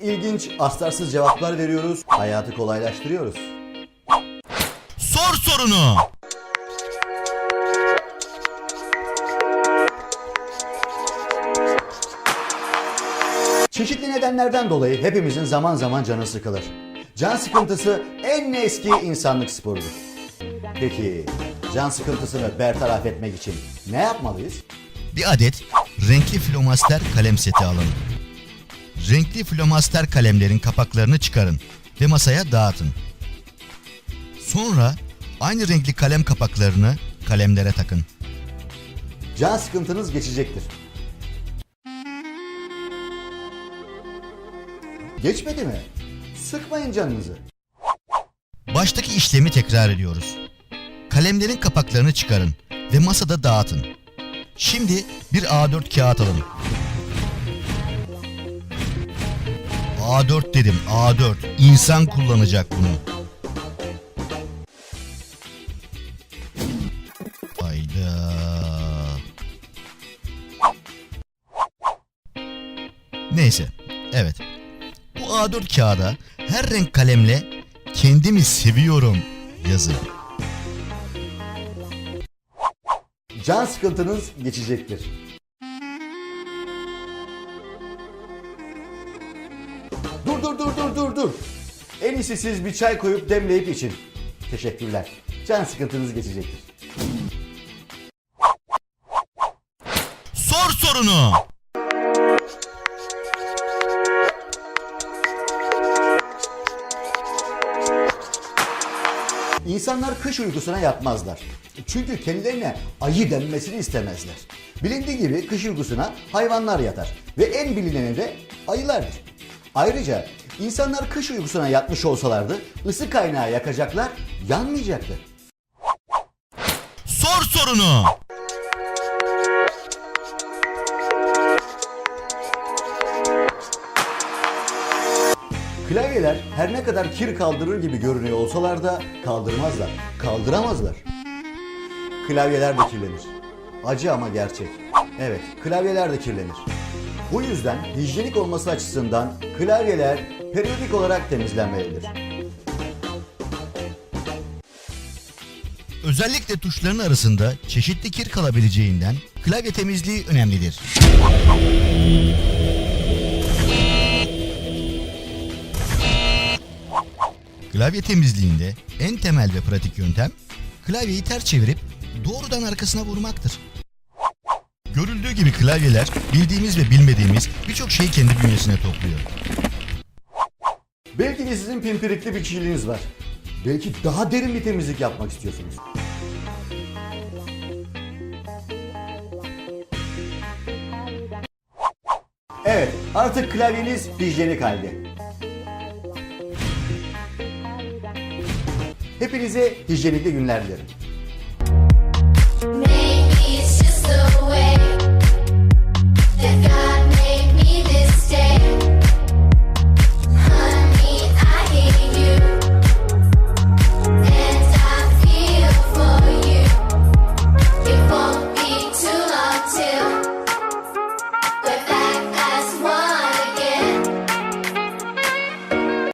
ilginç, astarsız cevaplar veriyoruz. Hayatı kolaylaştırıyoruz. Sor sorunu. Çeşitli nedenlerden dolayı hepimizin zaman zaman canı sıkılır. Can sıkıntısı en eski insanlık sporudur. Peki can sıkıntısını bertaraf etmek için ne yapmalıyız? Bir adet renkli flomaster kalem seti alın. Renkli flomaster kalemlerin kapaklarını çıkarın ve masaya dağıtın. Sonra aynı renkli kalem kapaklarını kalemlere takın. Can sıkıntınız geçecektir. Geçmedi mi? Sıkmayın canınızı. Baştaki işlemi tekrar ediyoruz. Kalemlerin kapaklarını çıkarın ve masada dağıtın. Şimdi bir A4 kağıt alın. A4 dedim A4. İnsan kullanacak bunu. Hayda. Neyse. Evet. Bu A4 kağıda her renk kalemle kendimi seviyorum yazın. Can sıkıntınız geçecektir. Dur dur dur dur dur dur. En iyisi siz bir çay koyup demleyip için. Teşekkürler. Can sıkıntınız geçecektir. Sor sorunu. İnsanlar kış uykusuna yatmazlar. Çünkü kendilerine ayı denmesini istemezler. Bilindiği gibi kış uykusuna hayvanlar yatar ve en bilineni de ayılardır. Ayrıca insanlar kış uykusuna yatmış olsalardı ısı kaynağı yakacaklar, yanmayacaktı. Sor sorunu. Klavyeler her ne kadar kir kaldırır gibi görünüyor olsalar da kaldırmazlar, kaldıramazlar. Klavyeler de kirlenir. Acı ama gerçek. Evet, klavyeler de kirlenir. Bu yüzden hijyenik olması açısından klavyeler periyodik olarak temizlenmelidir. Özellikle tuşların arasında çeşitli kir kalabileceğinden klavye temizliği önemlidir. Klavye temizliğinde en temel ve pratik yöntem klavyeyi ters çevirip doğrudan arkasına vurmaktır. Görüldüğü gibi klavyeler bildiğimiz ve bilmediğimiz birçok şeyi kendi bünyesine topluyor. Belki de sizin pimpirikli bir kişiliğiniz var. Belki daha derin bir temizlik yapmak istiyorsunuz. Evet, artık klavyeniz hijyenik halde. Hepinize hijyenikli günler dilerim.